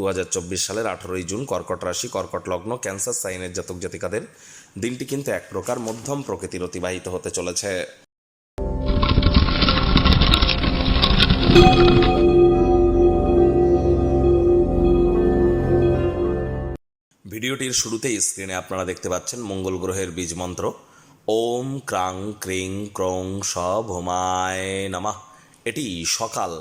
দুই হাজার চব্বিশ সালের আঠারোই জুন কর্কট রাশি, কর্কট লগ্ন, ক্যান্সার, সাইনের জাতক জাতিকাদের দিনটি কিন্তু এক প্রকার মধ্যম প্রকৃতির অতিবাহিত হতে চলেছে। ভিডিওটির শুরুতেই স্ক্রিনে আপনারা দেখতে পাচ্ছেন মঙ্গল গ্রহের বীজ মন্ত্র। ওম ক্রাং ক্রিং ক্রং স ভোমায় নামা। এটি সকাল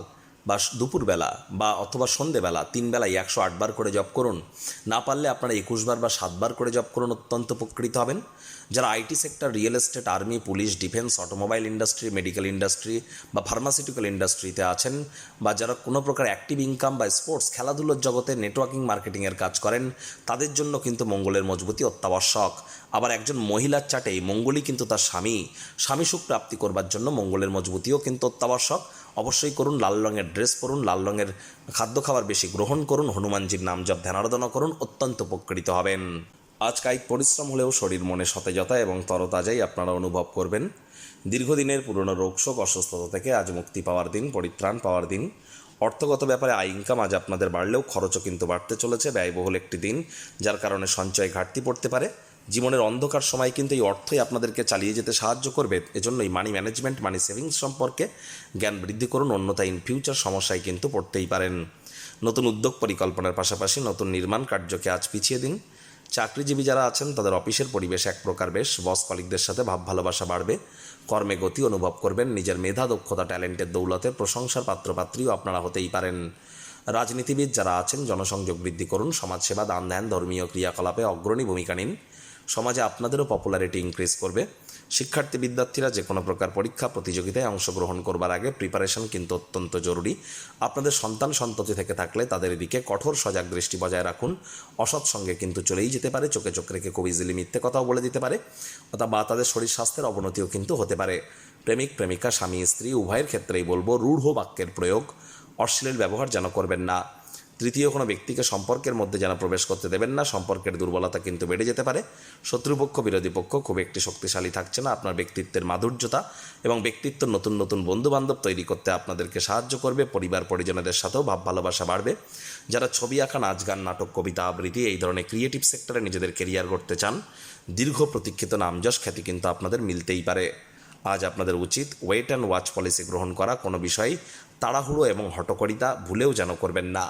বা দুপুরবেলা বা অথবা সন্ধেবেলা তিন বেলায় একশো আটবার করে জপ করুন। না পারলে আপনারা একুশবার বা সাতবার করে জপ করুন, অত্যন্ত উপকৃত হবেন। যারা IT sector, real estate, army, police, defence, automobile industry, medical industry বা ফার্মাসিউটিক্যাল ইন্ডাস্ট্রিতে আছেন বা যারা কোনো প্রকার অ্যাক্টিভ ইনকাম বা স্পোর্টস, খেলাধুলোর জগতে নেটওয়ার্কিং, মার্কেটিংয়ের কাজ করেন, তাদের জন্য কিন্তু মঙ্গলের মজবুতি অত্যাবশ্যক। আবার একজন মহিলার চাটে মঙ্গলই কিন্তু তার স্বামী। স্বামী সুখ প্রাপ্তি করবার জন্য মঙ্গলের মজবুতিও কিন্তু অত্যাবশ্যক। অবশ্যই করুন, লাল রঙের ড্রেস পরুন, লাল রঙের খাদ্য খাবার বেশি গ্রহণ করুন, হনুমানজির নাম জপ ধ্যানারাধনা করুন, অত্যন্ত উপকৃত হবেন। আজ কায়িক পরিশ্রম হলেও শরীর মনে সতেজতা এবং তরতাজাই আপনারা অনুভব করবেন। দীর্ঘদিনের পুরনো রোগশোক অসুস্থতা থেকে আজ মুক্তি পাওয়ার দিন, পরিত্রাণ পাওয়ার দিন। অর্থগত ব্যাপারে আয় ইনকাম আজ আপনাদের বাড়লেও খরচও কিন্তু বাড়তে চলেছে। ব্যয়বহুল একটি দিন, যার কারণে সঞ্চয় ঘাটতি পড়তে পারে। জীবনের অন্ধকার সময় কিন্তু এই অর্থই আপনাদেরকে চালিয়ে যেতে সাহায্য করবে। এজন্যই মানি ম্যানেজমেন্ট মানি সেভিংস সম্পর্কে জ্ঞান বৃদ্ধি করুন, অন্যথা ইন ফিউচার সমস্যায় কিন্তু পড়তেই পারেন। নতুন উদ্যোগ পরিকল্পনার পাশাপাশি নতুন নির্মাণ কার্যকে আজ পিছিয়ে দিন। চাকরিজীবী যারা আছেন, তাদের অফিসের পরিবেশ এক প্রকার বেশ। বস কলিকদের সাথে ভাব ভালোবাসা বাড়বে। কর্মে গতি অনুভব করবেন। নিজের মেধা, দক্ষতা, ট্যালেন্টের দৌলতে প্রশংসার পাত্রপাত্রীও আপনারা হতেই পারেন। রাজনীতিবিদ যারা আছেন, জনসংযোগ বৃদ্ধি করুন। সমাজসেবা, দান ধ্যান, ধর্মীয় ক্রিয়াকলাপে অগ্রণী ভূমিকা নিন। সমাজে আপনাদেরও পপুলারিটি ইনক্রিজ করবে। শিক্ষার্থী বিদ্যার্থীরা যে কোনো প্রকার পরীক্ষা, প্রতিযোগিতায় অংশগ্রহণ করবার আগে প্রিপারেশন কিন্তু অত্যন্ত জরুরি। আপনাদের সন্তান সন্ততি থেকে থাকলে তাদের দিকে কঠোর সজাগ দৃষ্টি বজায় রাখুন। অসৎ সঙ্গে কিন্তু চলেই যেতে পারে, চোখে চোখ রেখে খুব ইজিলি মিথ্যে কথাও বলে দিতে পারে, অথবা তাদের শরীর স্বাস্থ্যের অবনতিও কিন্তু হতে পারে। প্রেমিক, প্রেমিকা, স্বামী, স্ত্রী, উভয়ের ক্ষেত্রেই বলব, রূঢ় বাক্যের প্রয়োগ, অশ্লীল ব্যবহার যেন করবেন না। তৃতীয় কোনো ব্যক্তিকে সম্পর্কের মধ্যে যেন প্রবেশ করতে দেবেন না, সম্পর্কের দুর্বলতা কিন্তু বেড়ে যেতে পারে। শত্রুপক্ষ, বিরোধী পক্ষ খুব একটি শক্তিশালী থাকছে না, আপনার ব্যক্তিত্বের মাধুর্যতা এবং ব্যক্তিত্ব নতুন নতুন বন্ধু বান্ধব তৈরি করতে আপনাদেরকে সাহায্য করবে, পরিবার, পরিজনদের সাথেও ভাব ভালোবাসা বাড়বে। যারা ছবি আঁকা, নাচ গান, নাটক, কবিতা আবৃত্তি এই ধরনের ক্রিয়েটিভ সেক্টরে নিজেদের কেরিয়ার করতে চান, দীর্ঘ প্রতীক্ষিত নামযশ খ্যাতি কিন্তু আপনাদের মিলতেই পারে। আজ আপনাদের উচিত ওয়েট অ্যান্ড ওয়াচ পলিসি গ্রহণ করা, কোনো বিষয় তাড়াহুড়ো এবং হটকরিতা ভুলেও যেন করবেন না।